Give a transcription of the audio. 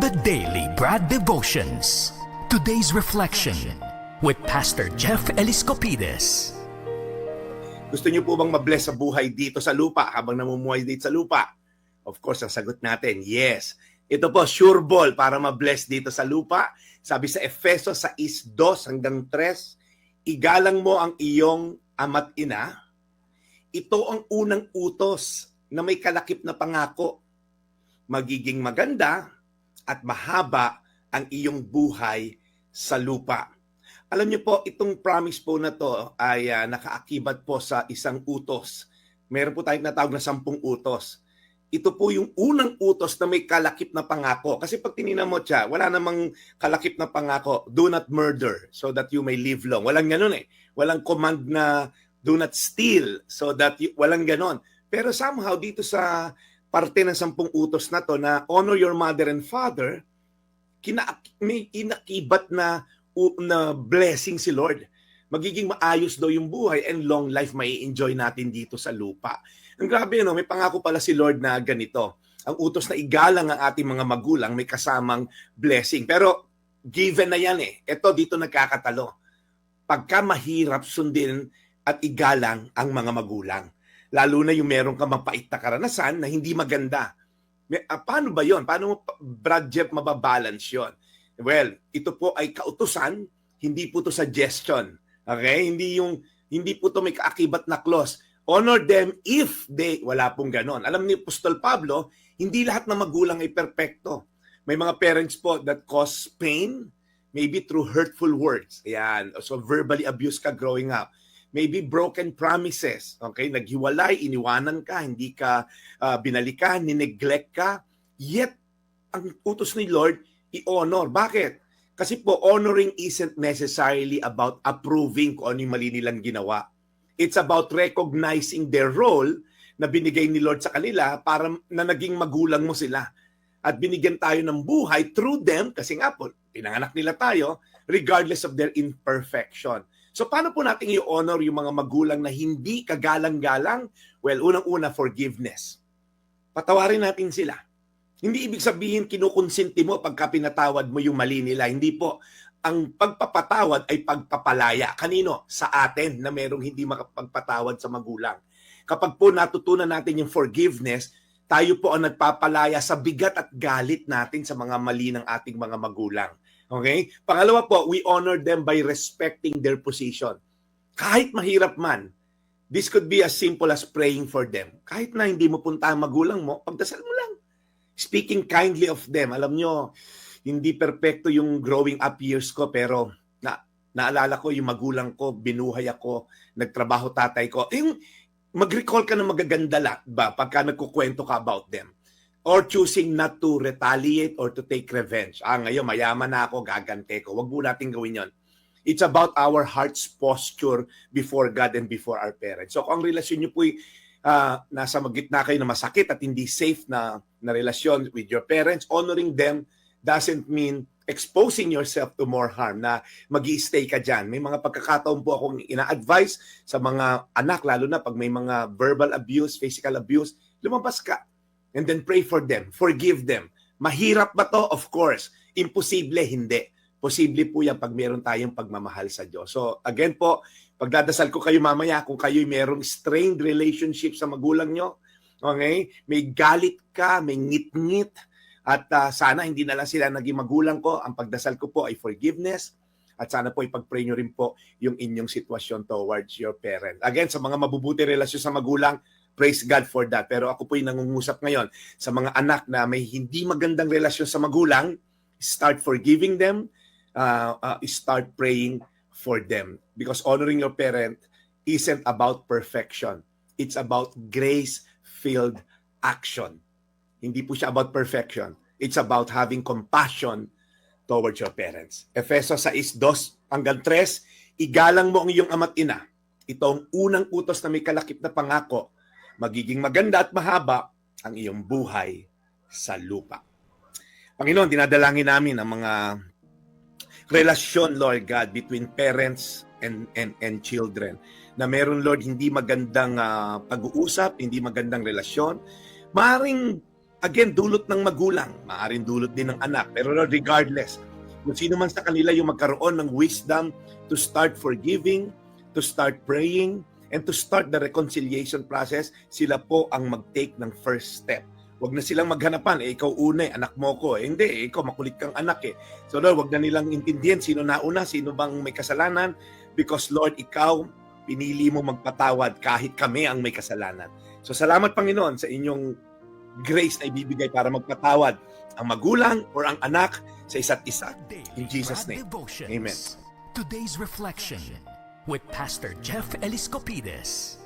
The Daily Brad Devotions. Today's reflection with Pastor Jeff Eliscopides. Gusto niyo po bang mabless sa buhay dito sa lupa habang namumuhay dito sa lupa? Of course, ang sagot natin, yes. Ito po, sure ball para mabless dito sa lupa. Sabi sa Efeso sa is 2 hanggang 3, igalang mo ang iyong ama't ina. Ito ang unang utos na may kalakip na pangako. Magiging maganda at mahaba ang iyong buhay sa lupa. Alam niyo po, itong promise po na to ay ah, nakaakibat po sa isang utos. Meron po tayong natawag na sampung utos. Ito po yung unang utos na may kalakip na pangako. Kasi pag tinina mo siya, wala namang kalakip na pangako, do not murder so that you may live long. Walang ganun eh. Walang command na do not steal so that you, walang ganon. Pero somehow dito sa parte ng sampung utos na to na honor your mother and father, kina, may inakibat na na blessing si Lord. Magiging maayos daw yung buhay and long life may enjoy natin dito sa lupa. Ang grabe, no? may pangako pala si Lord na ganito. Ang utos na igalang ang ating mga magulang may kasamang blessing. Pero given na yan eh. Ito dito nagkakatalo. Pagka mahirap sundin at igalang ang mga magulang. Lalo na yung meron ka mapait na karanasan na hindi maganda. May- ah, paano ba yon? Paano mo, Brad Jeff, mababalance yon? Well, ito po ay kautusan, hindi po to suggestion. Okay? Hindi yung hindi po to may kaakibat na clause. Honor them if they wala pong ganon. Alam ni Apostol Pablo, hindi lahat ng magulang ay perpekto. May mga parents po that cause pain, maybe through hurtful words. Ayan. So verbally abused ka growing up. Maybe broken promises. Okay? Naghiwalay, iniwanan ka, hindi ka ah, binalikan, nineglect ka. Yet, ang utos ni Lord, i-honor. Bakit? Kasi po, honoring isn't necessarily about approving kung ano yung mali nilang ginawa. It's about recognizing their role na binigay ni Lord sa kanila para na naging magulang mo sila. At binigyan tayo ng buhay through them, kasi nga po, pinanganak nila tayo, regardless of their imperfection. So paano po natin i-honor yung mga magulang na hindi kagalang-galang? Well, unang-una, forgiveness. Patawarin natin sila. Hindi ibig sabihin kinukonsinti mo pagka pinatawad mo yung mali nila. Hindi po. Ang pagpapatawad ay pagpapalaya. Kanino? Sa atin na merong hindi makapagpatawad sa magulang. Kapag po natutunan natin yung forgiveness, tayo po ang nagpapalaya sa bigat at galit natin sa mga mali ng ating mga magulang. Okay? Pangalawa po, we honor them by respecting their position. Kahit mahirap man, this could be as simple as praying for them. Kahit na hindi mo punta ang magulang mo, pagdasal mo lang speaking kindly of them. Alam nyo, hindi perpekto yung growing up years ko pero na naalala ko yung magulang ko, binuhay ako, nagtrabaho tatay ko. Yung mag-recall ka ng magaganda la, ba pagka nagkukwento ka about them. Or choosing not to retaliate or to take revenge. Ah, ngayon, mayaman na ako, gagante ko. Huwag mo natin gawin yon. It's about our heart's posture before God and before our parents. So kung ang relasyon nyo po'y ah, nasa magitna kayo na masakit at hindi safe na, na relasyon with your parents, honoring them doesn't mean exposing yourself to more harm na mag stay ka dyan. May mga pagkakataon po akong ina-advise sa mga anak, lalo na pag may mga verbal abuse, physical abuse, lumabas ka. And then pray for them. Forgive them. Mahirap ba to? Of course. Imposible, hindi. Posible po yan pag meron tayong pagmamahal sa Diyos. So again po, pagdadasal ko kayo mamaya kung kayo'y merong strained relationship sa magulang nyo, okay? May galit ka, may ngit-ngit, at ah, sana hindi na lang sila naging magulang ko. Ang pagdasal ko po ay forgiveness, at sana po ipag-pray nyo rin po yung inyong sitwasyon towards your parent. Again, sa mga mabubuti relasyon sa magulang, praise God for that. Pero ako po yung nangungusap ngayon sa mga anak na may hindi magandang relasyon sa magulang, start forgiving them, uh, uh, start praying for them. Because honoring your parent isn't about perfection. It's about grace-filled action. Hindi po siya about perfection. It's about having compassion towards your parents. Efeso 6.2 hanggang 3, igalang mo ang iyong ama't ina. Ito ang unang utos na may kalakip na pangako. Magiging maganda at mahaba ang iyong buhay sa lupa. Panginoon, dinadalangin namin ang mga relasyon, Lord God, between parents and and and children. Na meron, Lord, hindi magandang ah, pag-uusap, hindi magandang relasyon. Maring again, dulot ng magulang, maaring dulot din ng anak. Pero Lord, regardless, kung sino man sa kanila yung magkaroon ng wisdom to start forgiving, to start praying, and to start the reconciliation process, sila po ang mag-take ng first step. Huwag na silang maghanapan, eh, ikaw una, eh, anak mo ko. Eh, hindi, eh, ikaw makulit kang anak eh. So Lord, huwag na nilang intindihan sino nauna, sino bang may kasalanan. Because Lord, ikaw, pinili mo magpatawad kahit kami ang may kasalanan. So salamat Panginoon sa inyong grace na ibibigay para magpatawad ang magulang or ang anak sa isa't isa. In Jesus' name. Amen. Today's reflection with Pastor Jeff Eliscopides.